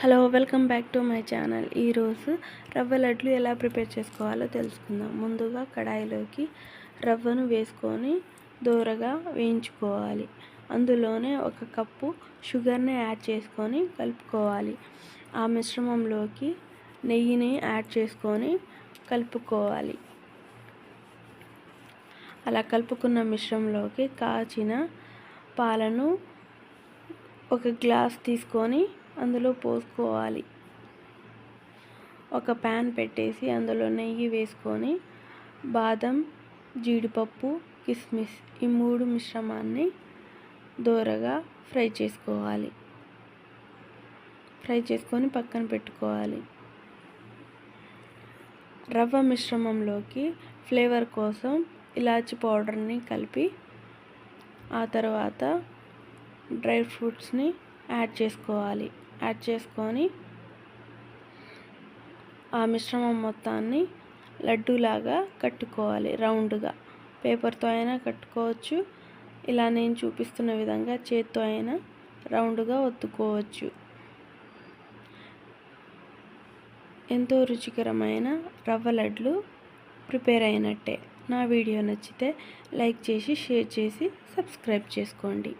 Hello welcome back to my channel. ఈరోజు రవ్వ లడ్లు ఎలా ప్రిపేర్ చేసుకోవాలో తెలుసుకుందాం. ముందుగా కడాయిలోకి రవ్వను వేసుకొని దూరగా వేయించుకోవాలి. అందులోనే ఒక కప్పు షుగర్ని యాడ్ చేసుకొని కలుపుకోవాలి. ఆ మిశ్రమంలోకి నెయ్యిని యాడ్ చేసుకొని కలుపుకోవాలి. అలా కలుపుకున్న మిశ్రమంలోకి కాచిన పాలను ఒక గ్లాస్ తీసుకొని అందులో పోసుకోవాలి. ఒక ప్యాన్ పెట్టేసి అందులో నెయ్యి వేసుకొని బాదం జీడిపప్పు కిస్మిస్ ఈ మూడు మిశ్రమాన్ని దోరగా ఫ్రై చేసుకోవాలి. ఫ్రై చేసుకొని పక్కన పెట్టుకోవాలి. రవ్వ మిశ్రమంలోకి ఫ్లేవర్ కోసం ఇలాచి పౌడర్ని కలిపి ఆ తర్వాత డ్రై ఫ్రూట్స్ని యాడ్ చేసుకోవాలి. యాడ్ చేసుకొని ఆ మిశ్రమం మొత్తాన్ని లడ్డూలాగా కట్టుకోవాలి రౌండ్గా. పేపర్తో అయినా కట్టుకోవచ్చు. ఇలా నేను చూపిస్తున్న విధంగా చేత్తో అయినా రౌండ్గా ఒత్తుకోవచ్చు. ఎంతో రుచికరమైన రవ్వ లడ్లు ప్రిపేర్ అయినట్టే. నా వీడియో నచ్చితే లైక్ చేసి షేర్ చేసి సబ్స్క్రైబ్ చేసుకోండి.